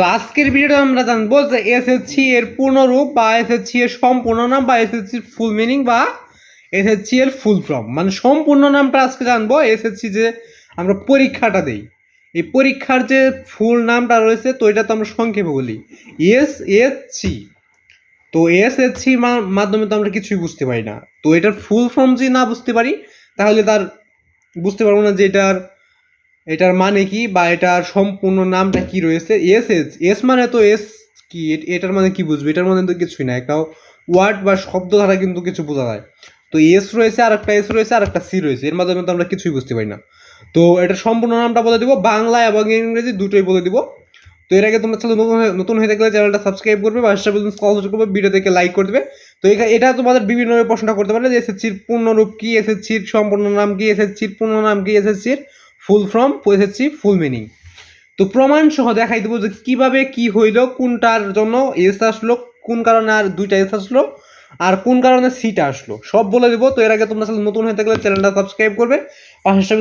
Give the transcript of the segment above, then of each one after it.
তো আজকের ভিডিওটা আমরা জানব যে এসএসসি এর পূর্ণরূপ বা এসএসসি এর সম্পূর্ণ নাম বা এসএসসি ফুল মিনিং বা এসএসসি এর ফুল ফর্ম মানে সম্পূর্ণ নামটা আজকে জানব এসএসসি যে আমরা পরীক্ষাটা দেই। এই পরীক্ষার যে ফুল নামটা রয়েছে, তো এটা তো আমরা সংক্ষেপে বলি। এস এস সি তো এস এস সি মাধ্যমে তো আমরা কিছুই বুঝতে পারি না। তো এটার ফুল ফর্ম যদি না বুঝতে পারি, তাহলে তার বুঝতে পারব না যে এটার এটার মানে কি বা এটার সম্পূর্ণ নামটা কি রয়েছে? এস এস এস মানে তো এস কি? এটার মানে কি বুঝবে? এটার মানে তো কিছুই না। একটা ওয়ার্ড বা শব্দ দ্বারা কিন্তু কিছু বোঝা যায়। তো এস রয়েছে আর একটা এস রয়েছে আর একটা সি রয়েছে। এর মাধ্যমে তো আমরা কিছুই বুঝতে পারি না। তো এটার সম্পূর্ণ নামটা বলে দিব। বাংলা এবং ইংরেজি দুটোই বলে দিব। তো এর আগে তোমরা চ্যানেল নতুন নতুন হয়ে থাকলে চ্যানেলটা সাবস্ক্রাইব করবে বা কল করবে ভিডিও দেখে লাইক করে দেবে। তো এখা- এটা তোমাদের বিভিন্ন প্রশ্নটা করতে পারে যে এসএসসির পূর্ণরূপ কি? এসএসসির সম্পূর্ণ নাম কি? এসএসসির পূর্ণ নাম কি? এসএসসির full form SSC full meaning. তো প্রমাণ সহ দেখাই দেবো যে কীভাবে কি হইল, কোনটার জন্য এস আসলো, কোন কারণে আর দুইটা এস আসলো, আর কোন কারণে সিটা আসলো। সব বলে দেবো। তো এর আগে তোমরা আসলে নতুন হয়ে থাকলে চ্যানেলটা সাবস্ক্রাইব করবে। পাঁচটা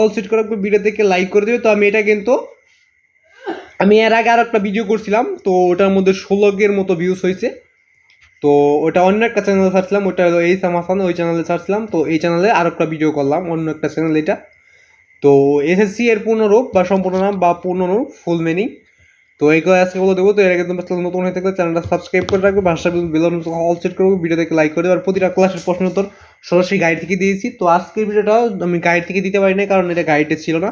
অল সিট করে ভিডিও দেখে লাইক করে দেবে। তো আমি এটা কিন্তু, আমি এর আগে আর একটা ভিডিও করছিলাম। তো ওটার মধ্যে ষোলোকের মতো ভিউজ হয়েছে তো ওটা অন্য একটা চ্যানেলে ছাড়ছিলাম। ওটা এই সামাসান, ওই চ্যানেলে ছাড়ছিলাম। তো এই চ্যানেলে আর একটা ভিডিও করলাম, অন্য একটা চ্যানেল এটা। তো এসএসসি এর পূর্ণরূপ বা সম্পূর্ণ নাম বা পূর্ণরূপ ফুল মিনিং তো এইগুলো আজকে বলে দেবো, তো এর আগে তোমরা চ্যানেল নতুন হয়ে থাকলে চ্যানেলটা সাবস্ক্রাইব করে রাখবে ভাষা বেলন অল সেট করব ভিডিও দেখে লাইক করে আর প্রতিটা ক্লাসের প্রশ্ন উত্তর সরাসরি গাইড থেকে দিয়েছি। তো আজকের ভিডিওটাও আমি গাইড থেকে দিতে পারি না কারণ এটা গাইডে ছিল না।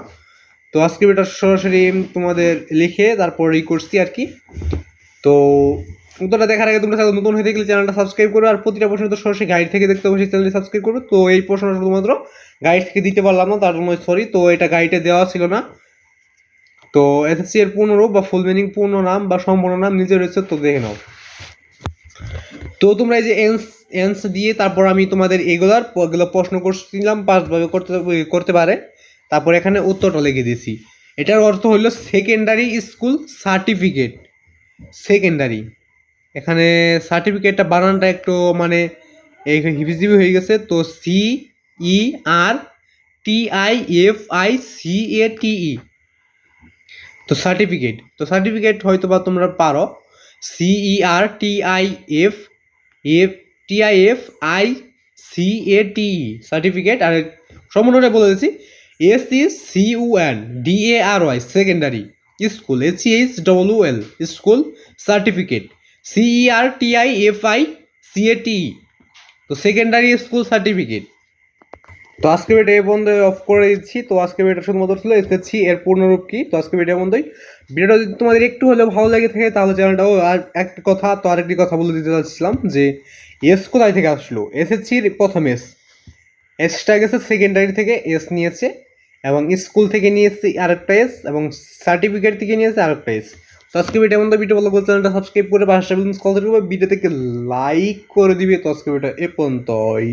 তো আজকে ভিডিওটা সরাসরি তোমাদের লিখে তারপর ই করছি আর কি। তো উত্তরটা দেখার আগে তোমরা নতুন হয়ে থাকলে চ্যানেলটা সাবস্ক্রাইব করবে। আর প্রতিটা প্রশ্ন তো সরাসরি গাইড থেকে দেখতে অবশ্যই চ্যানেলটি সাবস্ক্রাইব করবে। তো এই প্রশ্নটা শুধুমাত্র গাইড থেকে দিতে পারলাম না, তার জন্য সরি তো এটা গাইডে দেওয়া ছিল না। তো এসএসসি এর পূর্ণরূপ বা ফুল মিনিং পূর্ণ নাম বা সম্পূর্ণ নাম নিজে রয়েছে, তো দেখে নাও। তো তোমরা এই যে এন্স এন্স দিয়ে তারপর আমি তোমাদের এগুলার এগুলো প্রশ্ন করছিলাম, পাঁচভাবে করতে করতে পারে। তারপর এখানে উত্তরটা লিখে দিয়েছি। এটার অর্থ হলো সেকেন্ডারি স্কুল সার্টিফিকেট সেকেন্ডারি এখানে সার্টিফিকেটটা বানানটা একটু মানে এই হিবিজিবি হয়ে গেছে, তো C E R T I F I C A T E তো সার্টিফিকেট তো সার্টিফিকেট হয়তো বা তোমরা পারো। C E R T I F F T I F I C A T E certificate আর সম্পূর্ণটা বলে দিচ্ছি। S E C U N D A R Y secondary school S C H W L school certificate C E R T I F I C A T E তো secondary school certificate তো আজকে video এই বন্ধ of করে দিচ্ছি। তো আজকে ভিডিওটা শুধুমাত্র ছিল এসএসসি, এর পূর্ণরূপ কি? তো আজকে ভিডিও বন্ধই ভিডিওটা যদি তোমাদের একটু হলেও ভালো লাগে থাকে, তাহলে চ্যানেলটাও আর একটা কথা, তো আরেকটি কথা বলে দিতে চাচ্ছিলাম, যে এস কোথায় থেকে আসলো? এসএসসির প্রথম এস এসটা গেছে সেকেন্ডারি থেকে এস নিয়েছে, এবং স্কুল থেকে নিয়েছে আরেকটা এস এবং সার্টিফিকেট থেকে নিয়েছে আরেকটা এস তো আজকে ভিডিও ভিডিও ভালো করে চ্যানেলটা সাবস্ক্রাইব করে পাঁচটা কল করবে ভিডিও থেকে লাইক করে দিবে, তো আজকে ভিডিও এ পর্যন্তই।